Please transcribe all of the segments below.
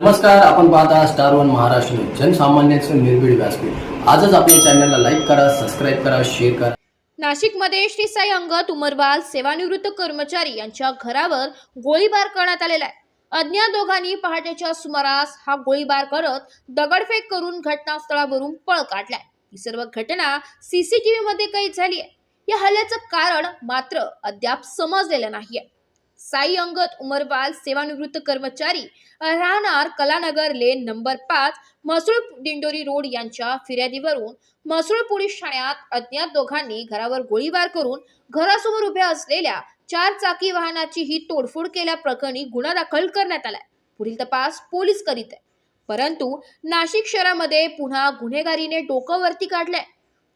नमस्कार आपण पाहता स्टार वन महाराष्ट्र न्यूज. जनसामान्यांचे निर्भीड व्यासपीठ. आजच आपल्या चॅनलला लाईक करा सबस्क्राईब करा शेअर करा. नाशिकमध्ये श्री साई अंगत उमरवाल सेवानिवृत्त कर्मचारी यांच्या घरावर गोळीबार करण्यात आलेला आहे. अज्ञात दोघांनी पहाटेच्या सुमारास हा गोळीबार करत दगडफेक करून घटनास्थळावरून पळ काढलाय. ही सर्व घटना सीसीटीव्ही मध्ये कैद झाली आहे. या हल्ल्याचं कारण मात्र अद्याप समजलेलं नाहीये. साई अंगत उमरवाल सेवानिवृत्त कर्मचारी राहणार कलानगर लेन नंबर पाच महसूळ दिंडोरी रोड यांच्या फिर्यादीवरून म्हसूळ पोलीस ठाण्यात अज्ञात दोघांनी घरावर गोळीबार करून घरासमोर उभ्या असलेल्या चार चाकी वाहनाची ही तोडफोड केल्याप्रकरणी गुन्हा दाखल करण्यात आलाय. पुढील तपास पोलीस करीत आहे. परंतु नाशिक शहरामध्ये पुन्हा गुन्हेगारीने डोकं वरती काढलंय.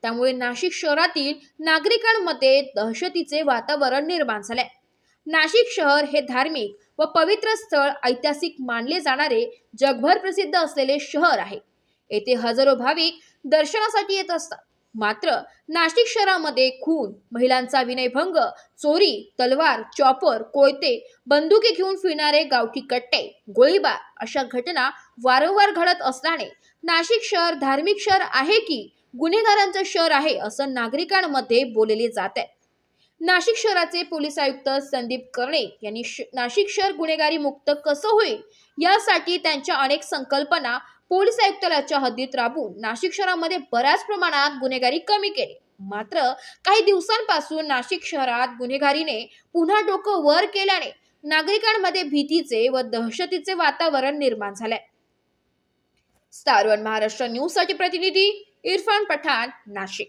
त्यामुळे नाशिक शहरातील नागरिकांमध्ये दहशतीचे वातावरण निर्माण झालंय. नाशिक शहर हे धार्मिक व पवित्र स्थळ ऐतिहासिक मानले जाणारे जगभर प्रसिद्ध असलेले शहर आहे. येथे हजारो भाविक दर्शनासाठी येत असतात. मात्र नाशिक शहरामध्ये खून महिलांचा विनयभंग चोरी तलवार चॉपर कोयते बंदुकी घेऊन फिरणारे गावठी कट्टे गोळीबार अशा घटना वारंवार घडत असल्याने नाशिक शहर धार्मिक शहर आहे की गुन्हेगारांचं शहर आहे असं नागरिकांमध्ये बोलले जात आहे. नाशिक शहराचे पोलीस आयुक्त संदीप कर्णे यांनी नाशिक शहर गुन्हेगारी मुक्त कसं होईल यासाठी त्यांच्या अनेक संकल्पना पोलीस आयुक्तालयाच्या हद्दीत राबवून नाशिक शहरामध्ये बऱ्याच प्रमाणात गुन्हेगारी कमी केली. मात्र काही दिवसांपासून नाशिक शहरात गुन्हेगारीने पुन्हा डोकं वर केल्याने नागरिकांमध्ये भीतीचे व दहशतीचे वातावरण निर्माण झालंय. स्टार वन महाराष्ट्र न्यूजसाठी प्रतिनिधी इरफान पठाण नाशिक.